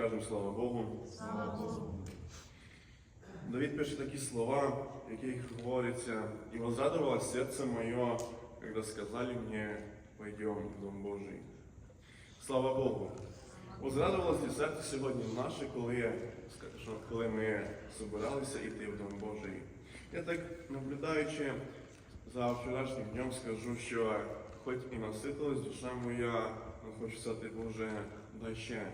Скажемо слава Богу. Слава Богу. Давид пише такі слова, в яких говориться, «И возрадовалось сердце мое, когда сказали мне, пойдем в Дом Божий». Слава Богу! Возрадувалося і серце сьогодні наше, коли, що коли ми збиралися йти в Дом Божий. Я так наблюдаючи за вчорашнім днем, скажу, що хоч і наситилась душа моя, хочу сказати, Боже, дай ще.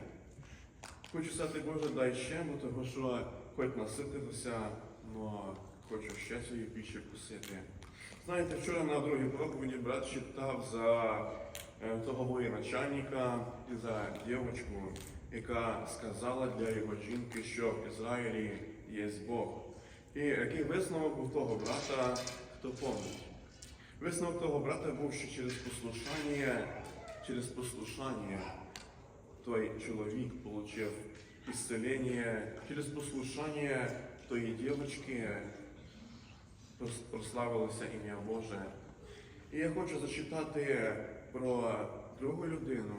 Хочу сказати, Боже, дай ще, бо того, що хоч насититися, але хочу ще цієї піші вкусити. Знаєте, вчора на другій проповіді брат читав за е, того воєначальника і за дівчинку, яка сказала для його жінки, що в Ізраїлі є Бог. І який висновок у того брата, хто помнить? Висновок того брата був, що через послушання, через послушання той чоловік отримав исцеление через послушання тої дівчинки прославилося ім'я Боже. І я хочу зачитати про другу людину,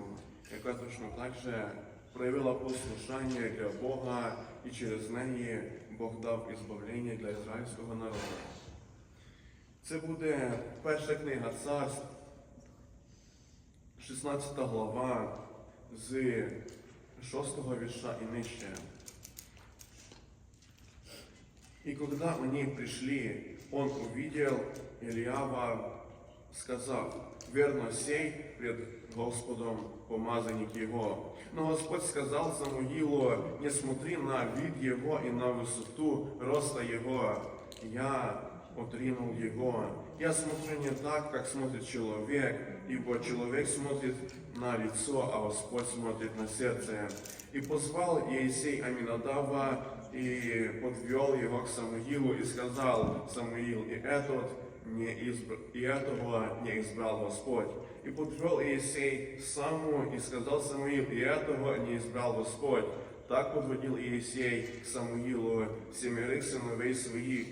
яка точно так же проявила послушання для Бога, і через неї Бог дав ізбавлення для ізраїльського народу. Це буде перша книга царств, 16 глава з 6 вірша и нижче. И когда они пришли, он увидел Ильява, сказав, верно сей пред Господом помазанник его. Но Господь сказал Самуилу, не смотри на вид его и на высоту роста его. Я отринул его. Я смотрю не так, как смотрит человек, ибо человек смотрит на лицо, а Господь смотрит на сердце. И позвал Иисей Аминадава и подвел его к Самуилу и сказал Самуил, и этот не избр... и этого не избрал Господь. И подвел Иисей Саму и сказал Самуил, и этого не избрал Господь. Так подводил Иисей к Самуилу семерых сыновей своих.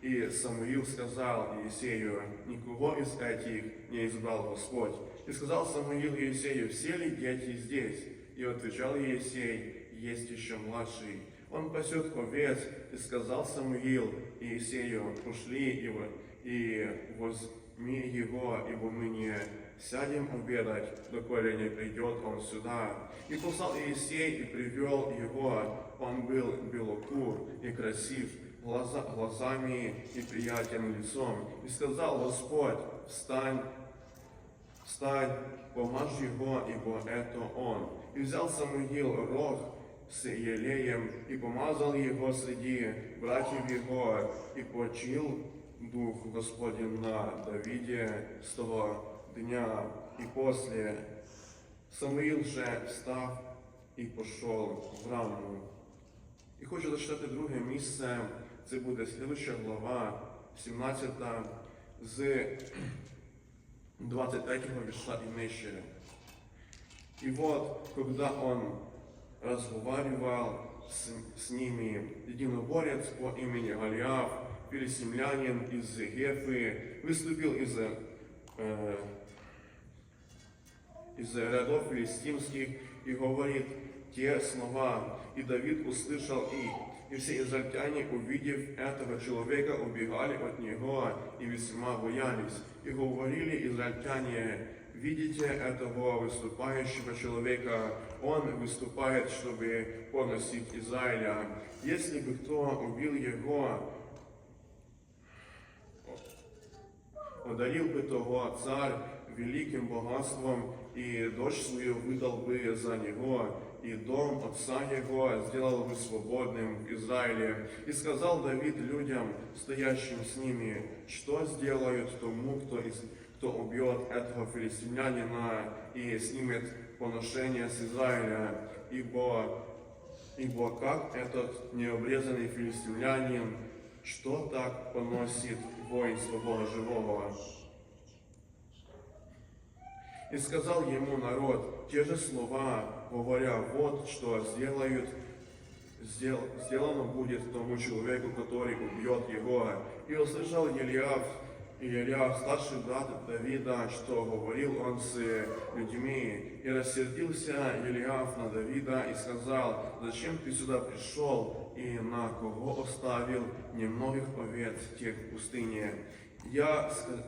И Самуил сказал Иисею, никого из этих не избрал Господь. И сказал Самуил Иисею, все ли дети здесь? И отвечал Иисей, есть еще младший. Он пасет овец, и сказал Самуил Иисею, пошли его, и возьми его, ибо мы не сядем обедать, доколе не придет он сюда. И послал Иисей и привел его. Он был белокур и красив, глаза, глазами и приятен лицом. И сказал Господь, встань, встань, помажь его, ибо это он. И взял Самуил рог с елеем и помазал его среди братьев его, и почил Дух Господень на Давиде с того дня. И после Самуил же встав і пішов в раму. І хочу зачитати друге місце. Це буде слідуща глава, 17 з 23 вірша і нижче. И вот, когда он разговаривал с, с ними, единоборец по имени Голиаф, пересемлянин из Гефы, выступил из, э, из рядов филистимских и говорит те слова. И Давид услышал их. И все израильтяне, увидев этого человека, убегали от него и весьма боялись. И говорили израильтяне, видите этого выступающего человека, он выступает, чтобы поносить Израиля. Если бы кто убил его, одарил бы того царь великим богатством, и дочь свою выдал бы за него, и дом отца его сделал бы свободным в Израиле. И сказал Давид людям, стоящим с ними, что сделают тому, кто, из, кто убьет этого филистимлянина и снимет поношение с Израиля, ибо, ибо как этот необрезанный филистимлянин, что так поносит воинство Бога живого? И сказал ему народ те же слова, говоря, вот что сделают, сдел- сделано будет тому человеку, который убьет его. И услышал Елиав И Илья, старший брат Давида, что говорил он с людьми, и рассердился Илиаф на Давида и сказал, зачем ты сюда пришел и на кого оставил немногих овец тех в пустыне? Я, ска-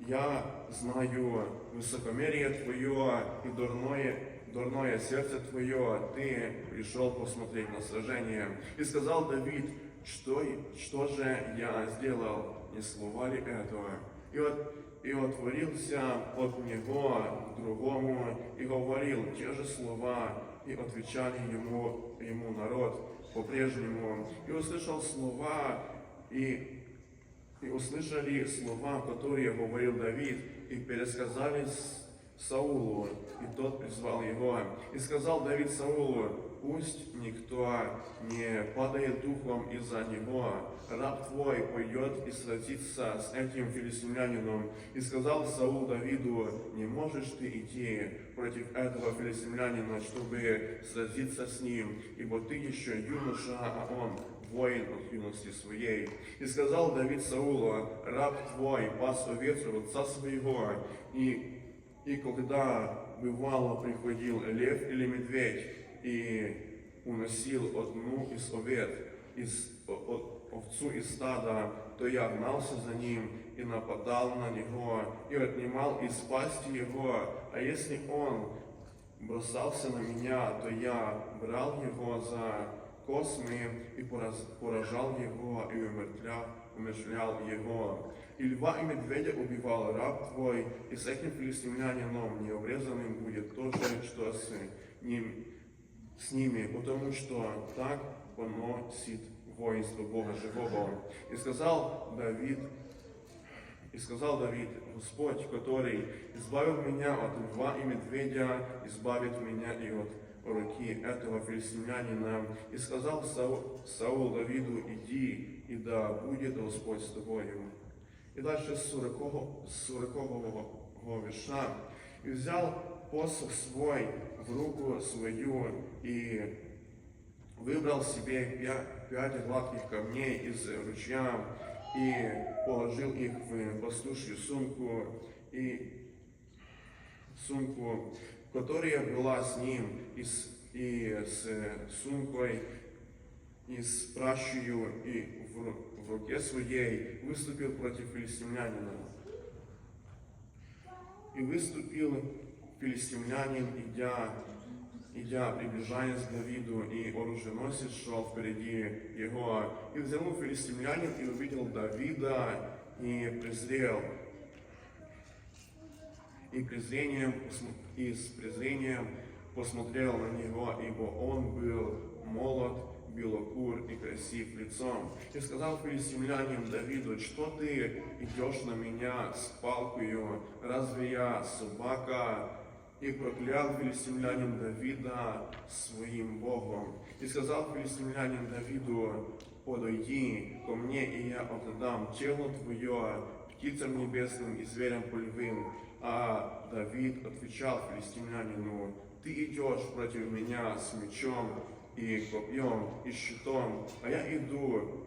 я знаю высокомерие твое и дурное, дурное сердце твое, ты пришел посмотреть на сражение. И сказал Давид, что, что же я сделал, не слова ли этого? И, от, и отворился от него к другому и говорил те же слова, и отвечали ему, ему народ по-прежнему. И услышал слова, и и услышали слова, которые говорил Давид, и пересказали Саулу, и тот призвал его. И сказал Давид Саулу, пусть никто не падает духом из-за него. Раб твой пойдет и сразится с этим филистимлянином. И сказал Саул Давиду, не можешь ты идти против этого филистимлянина, чтобы сразиться с ним, ибо ты еще юноша, а он воин от юности своей. И сказал Давид Саулу, раб твой пас овец отца своего, и, и когда бывало приходил лев или медведь, и уносил одну из овец, из о- о- овцу из стада, то я гнался за ним и нападал на него, и отнимал из пасти его, а если он бросался на меня, то я брал его за космы и пораз- поражал его и умертвлял, умерщвлял его. И льва и медведя убивал раб твой, и с этим филистимлянином необрезанным будет то же, что с ним, с ними, потому что так поносит воинство Бога живого. И сказал Давид, и сказал Давид, Господь, который избавил меня от льва и медведя, избавит меня и от руки этого филистимлянина. И сказал Сау- Саул Давиду, иди, и да будет Господь с тобою. І далі з 40, з 40 вірша. І взяв посох свой в руку свою и выбрал себе пя- пять гладких камней из ручья и положил их в пастушью сумку и сумку, которая была с ним, и с, и с сумкой, и с пращую, и в, ру- в руке своей выступил против филистимлянина. И выступил филистимлянин, идя, идя, приближаясь к Давиду, и оруженосец шел впереди его. И взглянул филистимлянин и увидел Давида, и презрел. И, презрением, и с презрением посмотрел на него, ибо он был молод, белокур и красив лицом. И сказал филистимлянин Давиду, что ты идешь на меня с палкою, разве я собака? И проклял филистимлянин Давида своим Богом. И сказал филистимлянин Давиду, подойди ко мне, и я отдам тело твое птицам небесным и зверям полевым. А Давид отвечал филистимлянину, ты идешь против меня с мечом и копьем и щитом, а я иду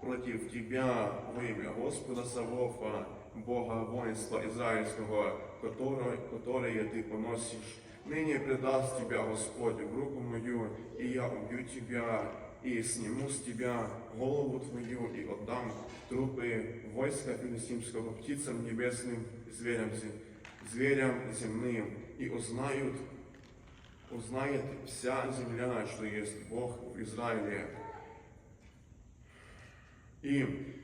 против тебя во имя Господа Савофа, Бога воинства Израильского, которое, которое ты поносишь. Ныне предаст тебя Господь в руку мою, и я убью тебя, и сниму с тебя голову твою, и отдам трупы войска филистимского птицам небесным, зверям, зверям земным, и узнают узнает вся земля, что есть Бог в Израиле. И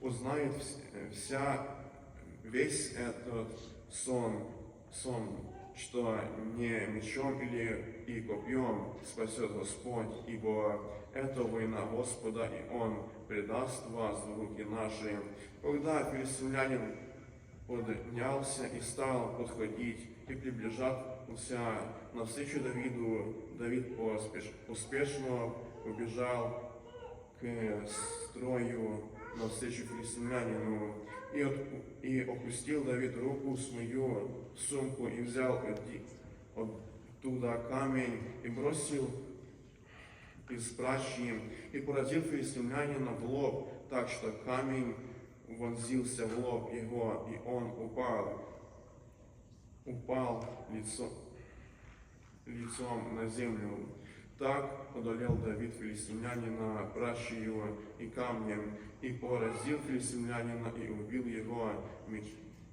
узнает вс- вся, весь этот сон, сон, что не мечом или и копьем спасет Господь, ибо это война Господа, и Он предаст вас в руки наши. Когда филистимлянин поднялся и стал подходить и приближался навстречу Давиду. Давид поспеш- успешно убежал к строю навстречу филистимлянину. И, от- и опустил Давид руку свою в сумку и взял оттуда камень и бросил из пращи и поразил филистимлянина в лоб, так что камень вонзился в лоб его, и он упал, упал лицо, лицом на землю. Так одолел Давид филистимлянина пращею и камнем, и поразил филистимлянина, и убил его. Меч,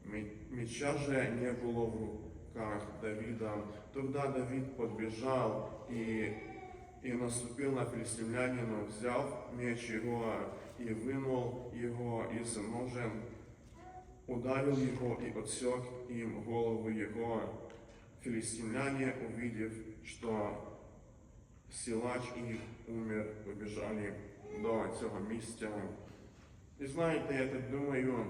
ме- меча же не было в руках Давида. Тогда Давид подбежал и, и наступил на филистимлянина, взял меч его и вынул его из ножен, ударил его и отсек им голову его. Филистимляне, увидев, что силач їх умер, побіжали до цього місця. І знаєте, я так думаю,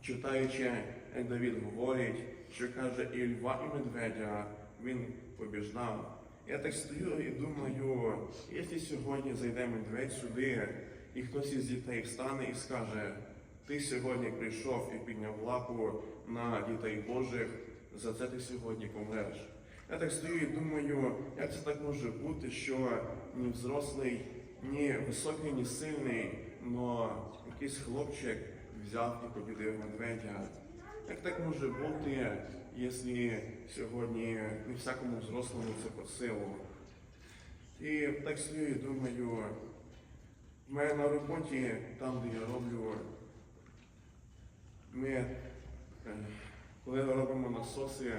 читаючи, як Давід говорить, що каже і льва, і медведя, він побіждав. Я так стою і думаю, якщо сьогодні зайде медведь сюди, і хтось із дітей встане і скаже, ти сьогодні прийшов і підняв лапу на дітей Божих, за це ти сьогодні помреш. Я так стою і думаю, як це так може бути, що ні взрослий, ні високий, ні сильний, но якийсь хлопчик взяв і побідив медведя. Як так може бути, якщо сьогодні не всякому взрослому це по силу? І так стою і думаю, в мене на роботі, там, де я роблю, ми, е, коли робимо насоси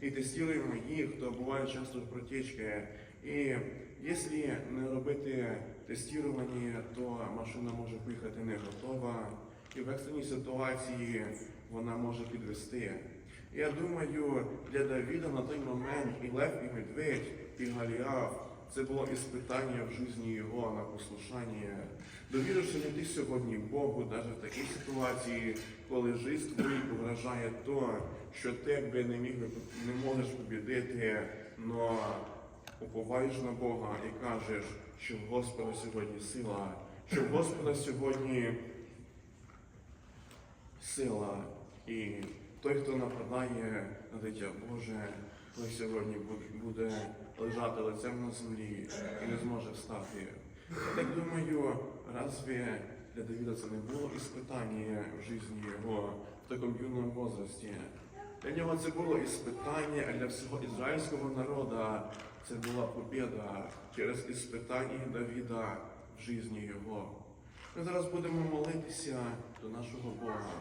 і тестуємо їх, то бувають часто протічки. І якщо не робити тестування, то машина може поїхати не готова, і в екстреній ситуації вона може підвести. Я думаю, для Давіда на той момент і Лев, і Медведь, і Галіаф це було іспитання в житті його на послушання. Довіривши не ти сьогодні Богу, навіть в такій ситуації, коли життя твої вражає то, що ти якби не міг би- не можеш побідити, но уповаєш на Бога і кажеш, що в Господа сьогодні сила, що в Господа сьогодні сила. І той, хто нападає на дитя Боже, той сьогодні буде лежати лицем на землі і не зможе встати. Я так думаю, разве для Давіда це не було іспитання в житті його в такому юному возрасті? Для нього це було іспитання, а для всього ізраїльського народу це була побіда через іспитання Давіда в житті його. Ми зараз будемо молитися до нашого Бога.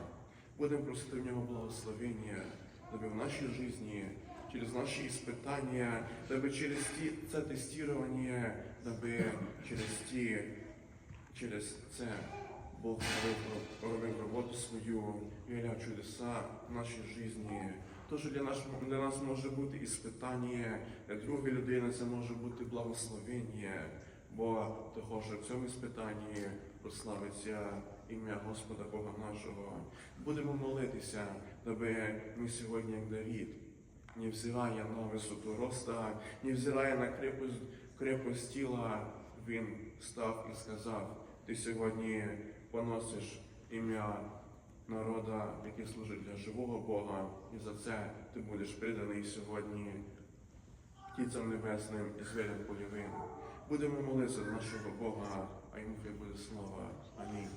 Будемо просити в нього благословення, даби в нашій житті, через наші іспитання, даби через ті, це тестування, даби через ті, через це Бог робив, роботу свою, віляв чудеса в нашій житті. То, що для нас, для нас може бути іспитання, для другої людини це може бути благословення, бо того, що в цьому іспитанні прославиться ім'я Господа Бога нашого. Будемо молитися, даби ми сьогодні, як Давід, не взирає на висоту роста, не взирає на крепость, крепость тіла, він став і сказав, ти сьогодні поносиш ім'я народа, який служить для живого Бога, і за це ти будеш приданий сьогодні птицям небесним і звірям польовим. Будемо молитися до нашого Бога, а йому хай буде слава. Амінь.